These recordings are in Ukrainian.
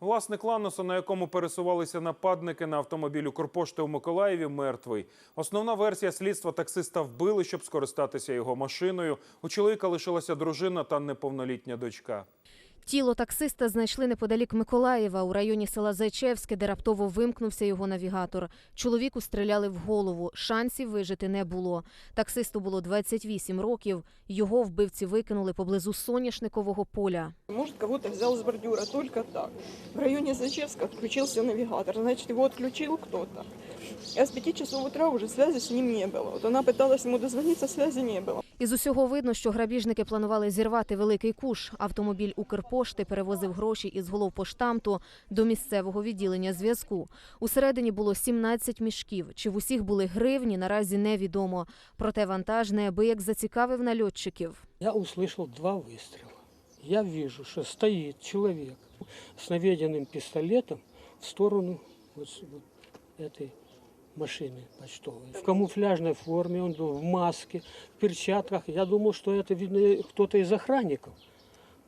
Власник Ланоса, на якому пересувалися нападники на автомобіль Укрпошти у Миколаєві, мертвий. Основна версія слідства таксиста вбили, щоб скористатися його машиною. У чоловіка лишилася дружина та неповнолітня дочка. Тіло таксиста знайшли неподалік Миколаєва у районі села Зайчевське, де раптово вимкнувся його навігатор. Чоловіку стріляли в голову. Шансів вижити не було. Таксисту було 28 років. Його вбивці викинули поблизу соняшникового поля. Может, кого-то взял с бордюра, только так. В районе Зачевска отключился навигатор, значит, его отключил кто-то. А с 5 часов утра уже связи с ним не было. Вот она пыталась ему дозвониться, связи не было. Із усього видно, що грабіжники планували зірвати великий куш. Автомобіль Укрпошти перевозив гроші із головпоштамту до місцевого відділення зв'язку. Усередині було 17 мішків. Чи в усіх були гривні, наразі невідомо. Проте вантаж неабияк зацікавив нальотчиків. Я услышал два выстрела. Я вижу, что стоит человек с наведенным пистолетом в сторону вот с- вот этой машины почтовой. В камуфляжной форме, он был в маске, в перчатках. Я думал, что это, видно, кто-то из охранников.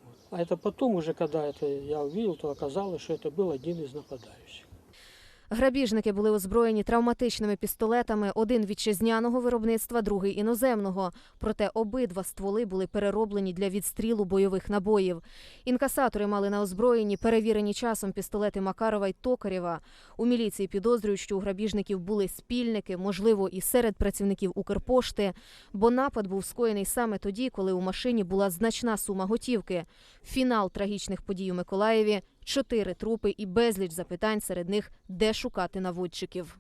Вот. А это потом уже, когда это я увидел, то оказалось, что это был один из нападающих. Грабіжники були озброєні травматичними пістолетами, один вітчизняного виробництва, другий іноземного. Проте обидва стволи були перероблені для відстрілу бойових набоїв. Інкасатори мали на озброєнні перевірені часом пістолети Макарова й Токарєва. У міліції підозрюють, що у грабіжників були спільники, можливо, і серед працівників Укрпошти, бо напад був скоєний саме тоді, коли у машині була значна сума готівки. Фінал трагічних подій у Миколаєві чотири трупи і безліч запитань серед них, де шукати наводчиків.